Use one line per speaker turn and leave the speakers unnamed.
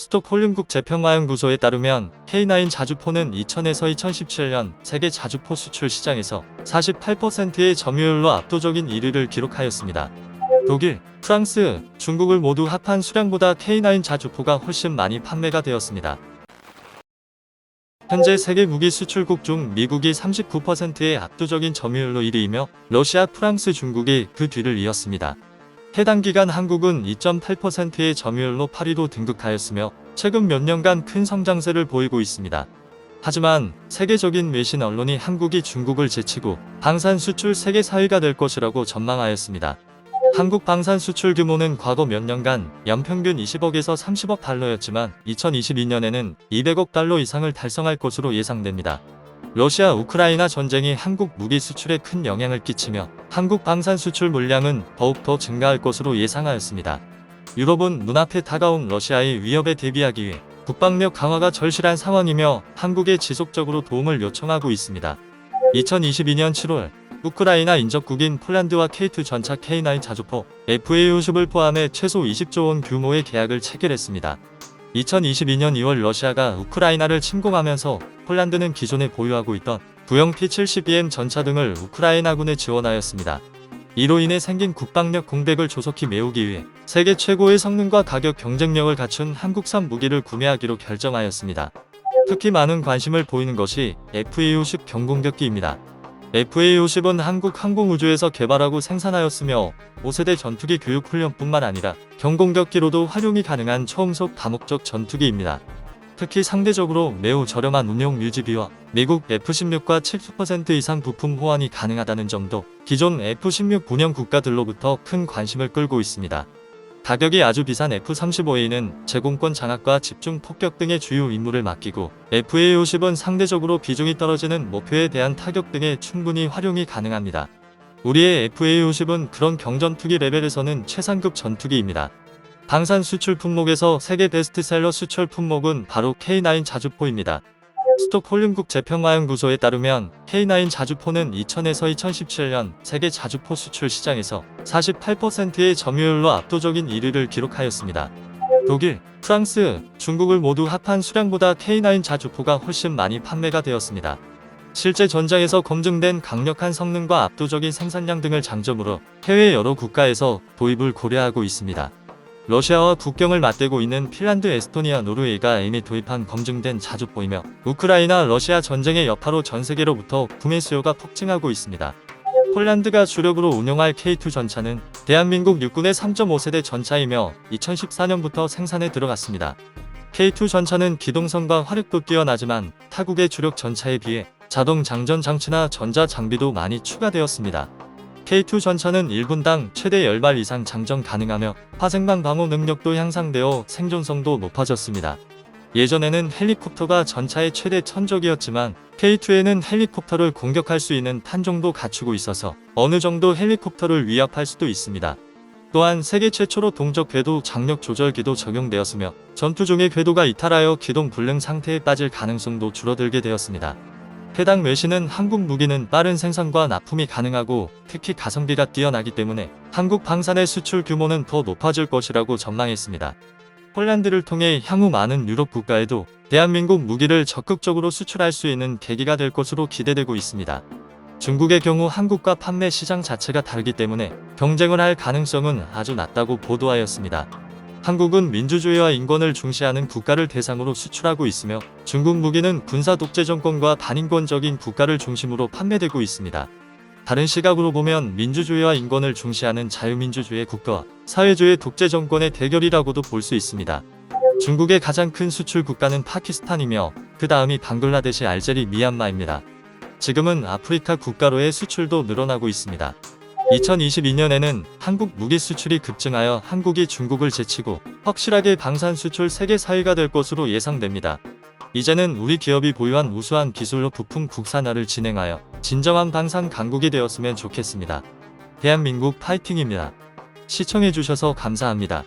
스톡홀름국 재평화연구소에 따르면 K9 자주포는 2000에서 2017년 세계 자주포 수출 시장에서 48%의 점유율로 압도적인 1위를 기록하였습니다. 독일, 프랑스, 중국을 모두 합한 수량보다 K9 자주포가 훨씬 많이 판매가 되었습니다. 현재 세계 무기 수출국 중 미국이 39%의 압도적인 점유율로 1위이며 러시아, 프랑스, 중국이 그 뒤를 이었습니다. 해당 기간 한국은 2.8%의 점유율로 8위로 등극하였으며 최근 몇 년간 큰 성장세를 보이고 있습니다. 하지만 세계적인 외신 언론이 한국이 중국을 제치고 방산 수출 세계 4위가 될 것이라고 전망하였습니다. 한국 방산 수출 규모는 과거 몇 년간 연평균 20억에서 30억 달러였지만 2022년에는 200억 달러 이상을 달성할 것으로 예상됩니다. 러시아 우크라이나 전쟁이 한국 무기 수출에 큰 영향을 끼치며 한국 방산 수출 물량은 더욱 더 증가할 것으로 예상하였습니다. 유럽은 눈앞에 다가온 러시아의 위협에 대비하기 위해 국방력 강화가 절실한 상황이며 한국에 지속적으로 도움을 요청하고 있습니다. 2022년 7월 우크라이나 인접국인 폴란드와 K2 전차 K9 자주포 FA50을 포함해 최소 20조 원 규모의 계약을 체결했습니다. 2022년 2월 러시아가 우크라이나를 침공하면서 폴란드는 기존에 보유하고 있던 구형 P-72M 전차 등을 우크라이나군에 지원하였습니다. 이로 인해 생긴 국방력 공백을 조속히 메우기 위해 세계 최고의 성능과 가격 경쟁력을 갖춘 한국산 무기를 구매하기로 결정하였습니다. 특히 많은 관심을 보이는 것이 FA-50 경공격기입니다. FA-50은 한국 항공우주에서 개발하고 생산하였으며 5세대 전투기 교육 훈련뿐만 아니라 경공격기로도 활용이 가능한 초음속 다목적 전투기입니다. 특히 상대적으로 매우 저렴한 운용 유지비와 미국 F-16과 70% 이상 부품 호환이 가능하다는 점도 기존 F-16 분양 국가들로부터 큰 관심을 끌고 있습니다. 가격이 아주 비싼 F-35A는 제공권 장악과 집중 폭격 등의 주요 임무를 맡기고 FA-50은 상대적으로 비중이 떨어지는 목표에 대한 타격 등에 충분히 활용이 가능합니다. 우리의 FA-50은 그런 경전투기 레벨에서는 최상급 전투기입니다. 방산 수출 품목에서 세계 베스트셀러 수출 품목은 바로 K9 자주포입니다. 스톡홀름국 재평화연구소에 따르면 K9 자주포는 2000에서 2017년 세계 자주포 수출 시장에서 48%의 점유율로 압도적인 1위를 기록하였습니다. 독일, 프랑스, 중국을 모두 합한 수량보다 K9 자주포가 훨씬 많이 판매가 되었습니다. 실제 전장에서 검증된 강력한 성능과 압도적인 생산량 등을 장점으로 해외 여러 국가에서 도입을 고려하고 있습니다. 러시아와 국경을 맞대고 있는 핀란드, 에스토니아, 노르웨이가 이미 도입한 검증된 자주포이며 우크라이나, 러시아 전쟁의 여파로 전 세계로부터 구매 수요가 폭증하고 있습니다. 폴란드가 주력으로 운용할 K2 전차는 대한민국 육군의 3.5세대 전차이며 2014년부터 생산에 들어갔습니다. K2 전차는 기동성과 화력도 뛰어나지만 타국의 주력 전차에 비해 자동 장전 장치나 전자 장비도 많이 추가되었습니다. K2 전차는 1분당 최대 10발 이상 장전 가능하며 화생방 방호 능력도 향상되어 생존성도 높아졌습니다. 예전에는 헬리콥터가 전차의 최대 천적이었지만 K2에는 헬리콥터를 공격할 수 있는 탄종도 갖추고 있어서 어느 정도 헬리콥터를 위협할 수도 있습니다. 또한 세계 최초로 동적 궤도 장력 조절기도 적용되었으며 전투 중의 궤도가 이탈하여 기동 불능 상태에 빠질 가능성도 줄어들게 되었습니다. 해당 외신은 한국 무기는 빠른 생산과 납품이 가능하고 특히 가성비가 뛰어나기 때문에 한국 방산의 수출 규모는 더 높아질 것이라고 전망했습니다. 폴란드를 통해 향후 많은 유럽 국가에도 대한민국 무기를 적극적으로 수출할 수 있는 계기가 될 것으로 기대되고 있습니다. 중국의 경우 한국과 판매 시장 자체가 다르기 때문에 경쟁을 할 가능성은 아주 낮다고 보도하였습니다. 한국은 민주주의와 인권을 중시하는 국가를 대상으로 수출하고 있으며 중국 무기는 군사 독재 정권과 반인권적인 국가를 중심으로 판매되고 있습니다. 다른 시각으로 보면 민주주의와 인권을 중시하는 자유민주주의 국가와 사회주의 독재 정권의 대결이라고도 볼 수 있습니다. 중국의 가장 큰 수출 국가는 파키스탄이며 그 다음이 방글라데시, 알제리, 미얀마입니다. 지금은 아프리카 국가로의 수출도 늘어나고 있습니다. 2022년에는 한국 무기 수출이 급증하여 한국이 중국을 제치고 확실하게 방산 수출 세계 4위가 될 것으로 예상됩니다. 이제는 우리 기업이 보유한 우수한 기술로 부품 국산화를 진행하여 진정한 방산 강국이 되었으면 좋겠습니다. 대한민국 파이팅입니다. 시청해주셔서 감사합니다.